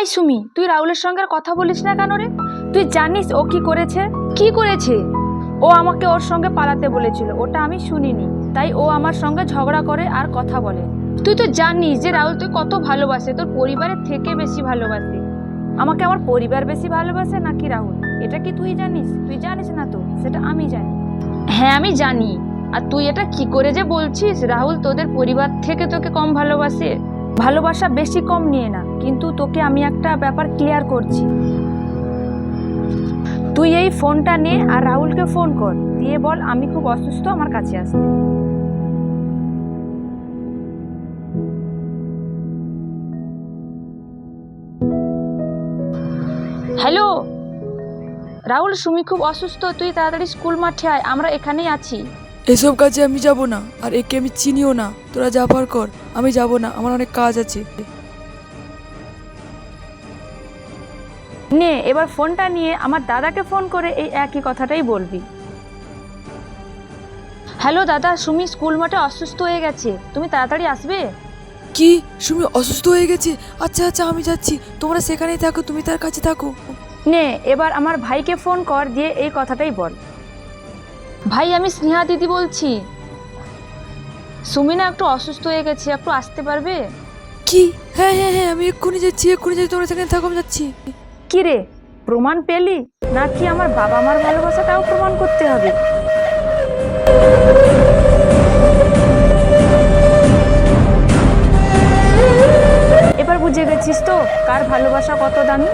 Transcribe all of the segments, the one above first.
এই সুমি, তুই রাহুলের সঙ্গে আর কথা বলিস না কেন রে? তুই জানিস ও কি করেছে? কি করেছে? ও আমাকে ওর সঙ্গে পালাতে বলেছিল, ওটা আমি শুনিনি। তাই ও আমার সঙ্গে ঝগড়া করে আর কথা বলে। তুই তো জানিস যে রাহুল তুই কত ভালোবাসে, তোর পরিবারের থেকে বেশি ভালোবাসে। আমাকে আমার পরিবার বেশি ভালোবাসে নাকি রাহুল? এটা কি তুই জানিস? তুই জানিস না তো, সেটা আমি জানি। হ্যাঁ আমি জানি। আর তুই এটা কি করে যে বলছিস? রাহুল তোদের পরিবার থেকে তোকে কম ভালোবাসে? ভালোবাসা বেশি কম নিয়ে না। কিন্তু তোকে আমি একটা ব্যাপার ক্লিয়ার করছি। তুই এই ফোনটা নে আর রাহুলকে ফোন কর। দিয়ে বল আমি খুব অসুস্থ, আমার কাছে আসতে। হ্যালো? রাহুল, সুমি খুব অসুস্থ, তুই তাড়াতাড়ি স্কুল মাঠে আয়, আমরা এখানেই আছি। এসব কাজে আমি যাব না, আর একে আমি চিনিও না। তোরা যা পার কর, আমি যাব না, আমার অনেক কাজ আছে। নে এবার ফোনটা নিয়ে আমার দাদাকে ফোন করে এই একই কথাটাই বলবি। হ্যালো দাদা সুমি স্কুল মাঠে অসুস্থ হয়ে গেছে। তুমি তাড়াতাড়ি আসবে? কি? সুমি অসুস্থ হয়ে গেছে? আচ্ছা আচ্ছা আমি যাচ্ছি। তোমরা সেখানেই থাকো তুমি তার কাছে থাকো। নে এবার আমার ভাইকে ফোন কর দিয়ে এই কথাটাই বল। ভাই আমি স্নেহা দিদি বলছি। সুমি না একটু অসুস্থ হয়ে গেছে একটু আসতে পারবে? কি? হ্যাঁ হ্যাঁ হ্যাঁ আমি এক্ষুনি যাচ্ছি এক্ষুনি যাচ্ছি তোমরা সেখানে থাকো আমি যাচ্ছি। কি রে প্রমাণ পেলি? নাকি আমার বাবা মার ভালোবাসাটাও প্রমাণ করতে হবে? এবার বুঝে গেছিস তো, কার ভালোবাসা কত দামি?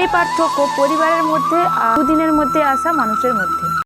এই পার্থক্য পরিবারের মধ্যে দুদিনের মধ্যে আসা মানুষের মধ্যে।